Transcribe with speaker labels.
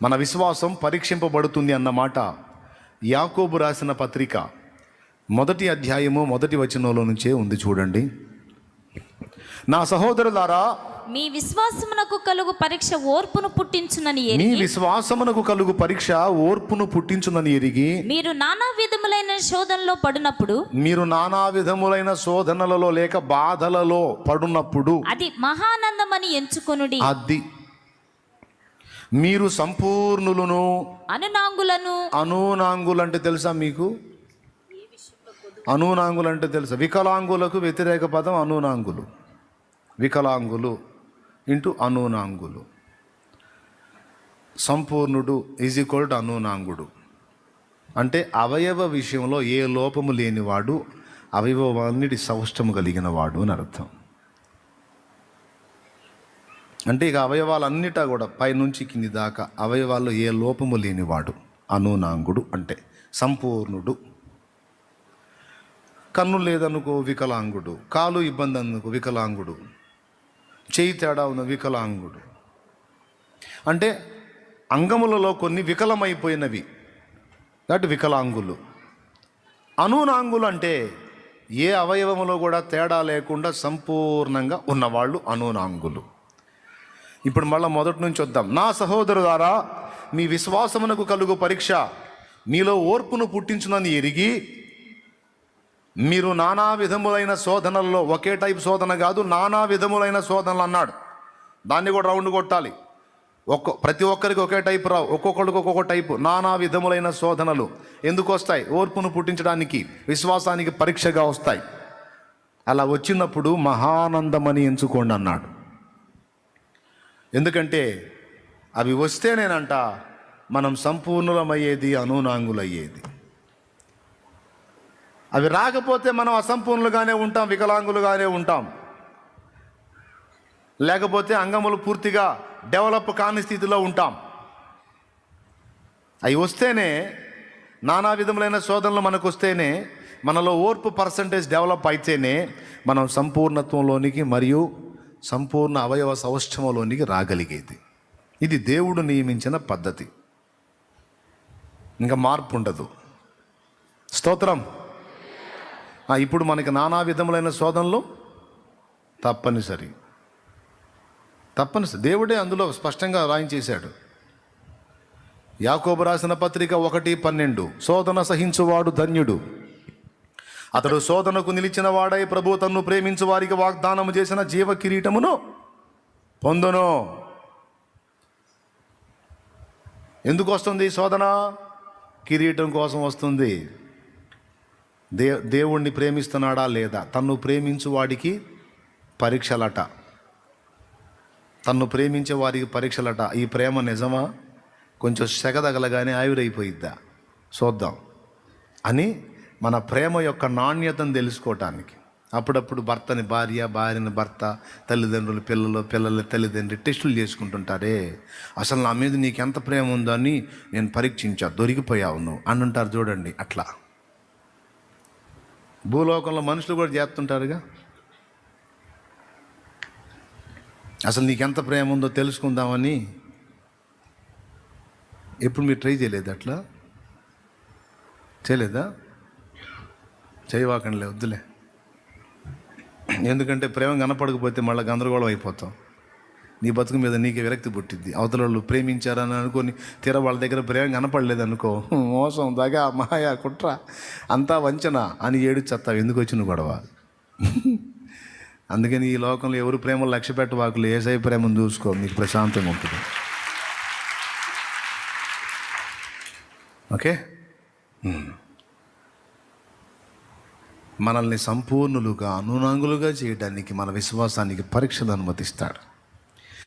Speaker 1: మన విశ్వాసం పరీక్షింపబడుతుంది అన్నమాట యాకోబు రాసిన పత్రిక మొదటి అధ్యాయము మొదటి వచనంలో నుంచే ఉంది చూడండి. నా సహోదరులారా
Speaker 2: మీ విశ్వాసమునకు కలుగు పరీక్ష ఓర్పును పుట్టించునని
Speaker 1: మీ విశ్వాసమునకు కలుగు పరీక్ష ఓర్పును పుట్టించునని ఎరిగి
Speaker 2: మీరు నానా విధములైన శోధనలో పడినప్పుడు
Speaker 1: మీరు నానా విధములైన శోధనలలో లేక బాధలలో పడున్నప్పుడు
Speaker 2: అది మహానందమని ఎంచుకొనుడి.
Speaker 1: అది మీరు సంపూర్ణులను
Speaker 2: అనునాంగులను.
Speaker 1: అనూనాంగులు అంటే తెలుసా మీకు? అనూనాంగులు అంటే తెలుసా? వికలాంగులకు వ్యతిరేక పదం అనూనాంగులు. వికలాంగులు ఇంటూ అనూనాంగులు. సంపూర్ణుడు ఈజ్ ఈక్వల్ టు అనూనాంగుడు. అంటే అవయవ విషయంలో ఏ లోపము లేనివాడు అవయవన్నిటి సౌష్టము కలిగిన వాడు అని అర్థం. అంటే ఇక అవయవాలన్నిటా కూడా పైనుంచి కింది దాకా అవయవాల్లో ఏ లోపము లేనివాడు అనూనాంగుడు అంటే సంపూర్ణుడు. కన్ను లేదనుకో వికలాంగుడు కాలు ఇబ్బంది అనుకో వికలాంగుడు చేయి తేడా ఉన్న వికలాంగుడు. అంటే అంగములలో కొన్ని వికలమైపోయినవి. కాబట్టి వికలాంగులు. అనూనాంగులు అంటే ఏ అవయవములో కూడా తేడా లేకుండా సంపూర్ణంగా ఉన్నవాళ్ళు అనూనాంగులు. ఇప్పుడు మళ్ళీ మొదటి నుంచి వద్దాం. నా సహోదరు ద్వారా మీ విశ్వాసమునకు కలుగు పరీక్ష మీలో ఓర్పును పుట్టించునని ఎరిగి మీరు నానా విధములైన శోధనల్లో ఒకే టైప్ శోధన కాదు నానా విధములైన శోధనలు అన్నాడు. దాన్ని కూడా రౌండ్ కొట్టాలి. ఒక్కో ప్రతి ఒక్కరికి ఒకే టైప్ రావు ఒక్కొక్కరికి ఒక్కొక్క టైపు నానా విధములైన శోధనలు ఎందుకు వస్తాయి? ఓర్పును పుట్టించడానికి విశ్వాసానికి పరీక్షగా వస్తాయి. అలా వచ్చినప్పుడు మహానందమని ఎంచుకోండి అన్నాడు. ఎందుకంటే అవి వస్తేనేనంట మనం సంపూర్ణులమయ్యేది అనూనాంగులయ్యేది అవి రాకపోతే మనం అసంపూర్ణులుగానే ఉంటాం వికలాంగులుగానే ఉంటాం. లేకపోతే అంగములు పూర్తిగా డెవలప్ కాని స్థితిలో ఉంటాం. అవి వస్తేనే నానా విధములైన శోధనలు మనకు వస్తేనే మనలో ఓర్పు పర్సంటేజ్ డెవలప్ అయితేనే మనం సంపూర్ణత్వంలోనికి మరియు సంపూర్ణ అవయవ సౌష్ఠమలోనికి రాగలిగేది. ఇది దేవుడు నియమించిన పద్ధతి. ఇంకా మార్పు ఉండదు. స్తోత్రం. ఇప్పుడు మనకి నానా విధములైన శోధనలు? తప్పనిసరి. తప్పనిసరి. దేవుడే అందులో స్పష్టంగా రాయించేశాడు. యాకోబు రాసిన పత్రిక ఒకటి పన్నెండు. శోధన సహించువాడు ధన్యుడు. అతడు శోధనకు నిలిచిన వాడై ప్రభు తన్ను ప్రేమించు వారికి వాగ్దానం చేసిన జీవ కిరీటమును పొందును. ఎందుకు వస్తుంది శోధన? కిరీటం కోసం వస్తుంది. దే దేవుణ్ణి ప్రేమిస్తున్నాడా లేదా? తన్ను ప్రేమించు వాడికి పరీక్షలట. తన్ను ప్రేమించే వారికి పరీక్షలట. ఈ ప్రేమ నిజమా? కొంచెం సెగదగలగానే ఆవిరైపోయిద్దా? చూద్దాం అని మన ప్రేమ యొక్క నాణ్యతను తెలుసుకోవటానికి అప్పుడప్పుడు భర్తని భార్య భార్యని భర్త తల్లిదండ్రులు పిల్లలు పిల్లల తల్లిదండ్రులు టెస్టులు చేసుకుంటుంటారే. అసలు నా మీద నీకు ఎంత ప్రేమ ఉందో అని నేను పరీక్షించా. దొరికిపోయావు నువ్వు. అని అంటారు చూడండి అట్లా. భూలోకంలో మనుషులు కూడా చేస్తుంటారుగా. అసలు నీకెంత ప్రేమ ఉందో తెలుసుకుందామని ఎప్పుడు మీరు ట్రై చేయలేదు అట్లా? చేయలేదా? చేయవాకండిలే వద్దులే. ఎందుకంటే ప్రేమ కనపడకపోతే మళ్ళీ గందరగోళం అయిపోతాం. నీ బతుకు మీద నీకే విరక్తి పుట్టింది అవతల వాళ్ళు ప్రేమించారని అనుకొని తీర వాళ్ళ దగ్గర ప్రేమ కనపడలేదు అనుకో మోసం దగ మాయ కుట్ర అంతా వంచన అని ఏడు చెత్తావు ఎందుకు వచ్చిన గొడవ? అందుకని ఈ లోకంలో ఎవరు ప్రేమలు లక్ష్య పెట్టవాకులు ఏసై ప్రేమను చూసుకో నీకు ప్రశాంతంగా ఉంటుంది. ఓకే? మనల్ని సంపూర్ణులుగా అనునాంగులుగా చేయడానికి మన విశ్వాసానికి పరీక్షలు అనుమతిస్తాడు.